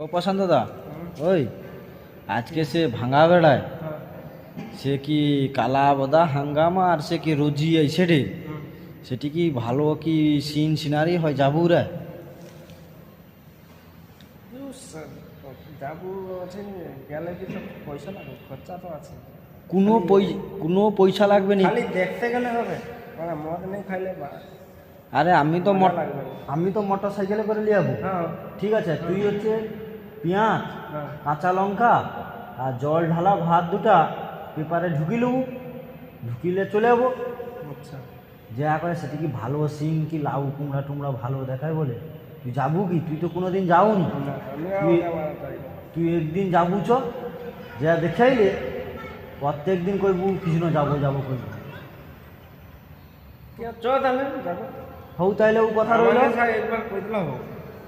ও প্রশান্ত দা ওই আজকে সে ভাঙা বেড়ায়। সে কি কালা বদা হাঙ্গামা আর সে কি রোজি আইছে সেটি সেটি কি ভালো কি সিন সিনারি হয় যাব রে যাব আছে গেলে কি তো পয়সা লাগবে খরচা তো আছে কোনো কোনো পয়সা লাগবে নি। খালি দেখতে গেলে হবে মানে মদ নেই খাইলে আরে আমি তো। আমি তো মোটর সাইকেলে করে নিয়ে যাব। হ্যাঁ। ঠিক আছে তুই হচ্ছে পেঁয়াজ হ্যাঁ। কাঁচা লঙ্কা আর জল ঢালা ভাত দুটা পেপারে ঢুকি নেব ঢুকিলে চলে যাব। আচ্ছা। যা করে সেটি কি ভালো সিং কি লাউ কুমড়া টুমড়া ভালো দেখায় বলে? তুই যাব কি? তুই তো কোনোদিন যাও না, তুই- তাই। একদিন যাব চ। যা দেখাইলে প্রত্যেক দিন কইবু কিছু না যাব যাব কইবু কি আর চ তাহলে যাব। হউ তাইলে ও কথা রইল। একবার কই হোক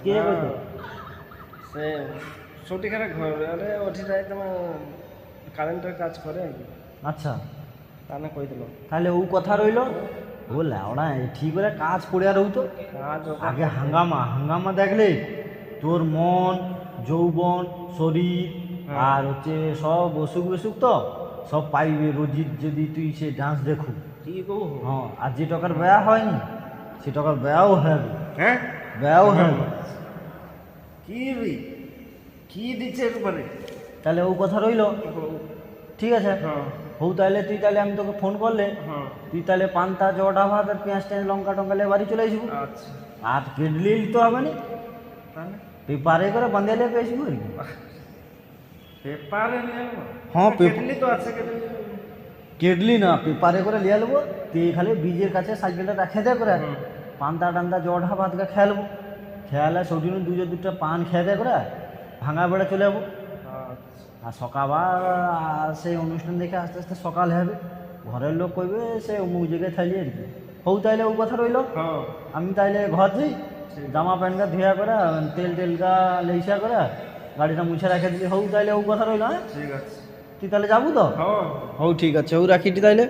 কে কইতো? সে ছুটিখানে ঘরে উঠি যায় তোমার কারেন্টের কাজ করে আর কি। আচ্ছা। তাহলে কই দিল? তাহলে ও কথা রইল? ও ল্যাওড়া ঠিক করে কাজ পড়ে আর তো। কাজ আগে হাঙ্গামা হাঙ্গামা দেখলে তোর মন যৌবন শরীর হ্যাঁ। আর হচ্ছে সব অসুখ বেসুখ তো সব পাইবে। রোজির যদি তুই সে ডান্স দেখু। হ্যাঁ আর যে টাকার ব্যয় হয়নি সে টাকার ব্যয়ও হবে হ্যাঁ? ব্যয়ও হবে কি রে? কি দিচ্ছে একবারে? তাহলে ও কথা রইল? ঠিক আছে। হ্যাঁ। হউ তাহলে তুই তাহলে আমি তোকে ফোন করলে হ্যাঁ। তুই তাহলে পান্তা জটা ভাত আর পেঁয়াজ টেঁয়াজ লঙ্কা টঙ্কা নিয়ে বাড়ি চলে আসব। আচ্ছা। আর কেটলি তো হবে না। তাহলে? পেপারে করে বাঁধে নিয়ে পেয়েছিবো আর পেপারে নেব। হ্যাঁ, পেপ- তো আছে কেটলি না পেপারে করে নিয়ে নেব তুই খালি ব্রিজের কাছে সাইকেলটা রেখে দে করে। পান্তা টান্তা জটা ভাতকে খেলব খেয়ালে সৌদিন দুজো দুটা পান খেয়ে দে করে ভাঙা বেড়ে চলে যাব। আচ্ছা। আর সকালবার আর সেই অনুষ্ঠান দেখে আস্তে আস্তে সকাল হবে। ঘরের লোক কইবে সে অমুক জায়গায় থাইলি আর কি। হউ তাইলে ও কথা রইল। হ্যাঁ। আমি তাইলে ঘর যাই জামা প্যান্ট গা ধুয়া করে তেল টেল গা লেইসা করে গাড়িটা মুছে রেখে দিলি। হউ তাইলে ও কথা রইল হ্যাঁ? ঠিক আছে। তুই তাহলে যাব তো? হ্যাঁ। হউ ঠিক আছে হউ রাখিটি তাইলে।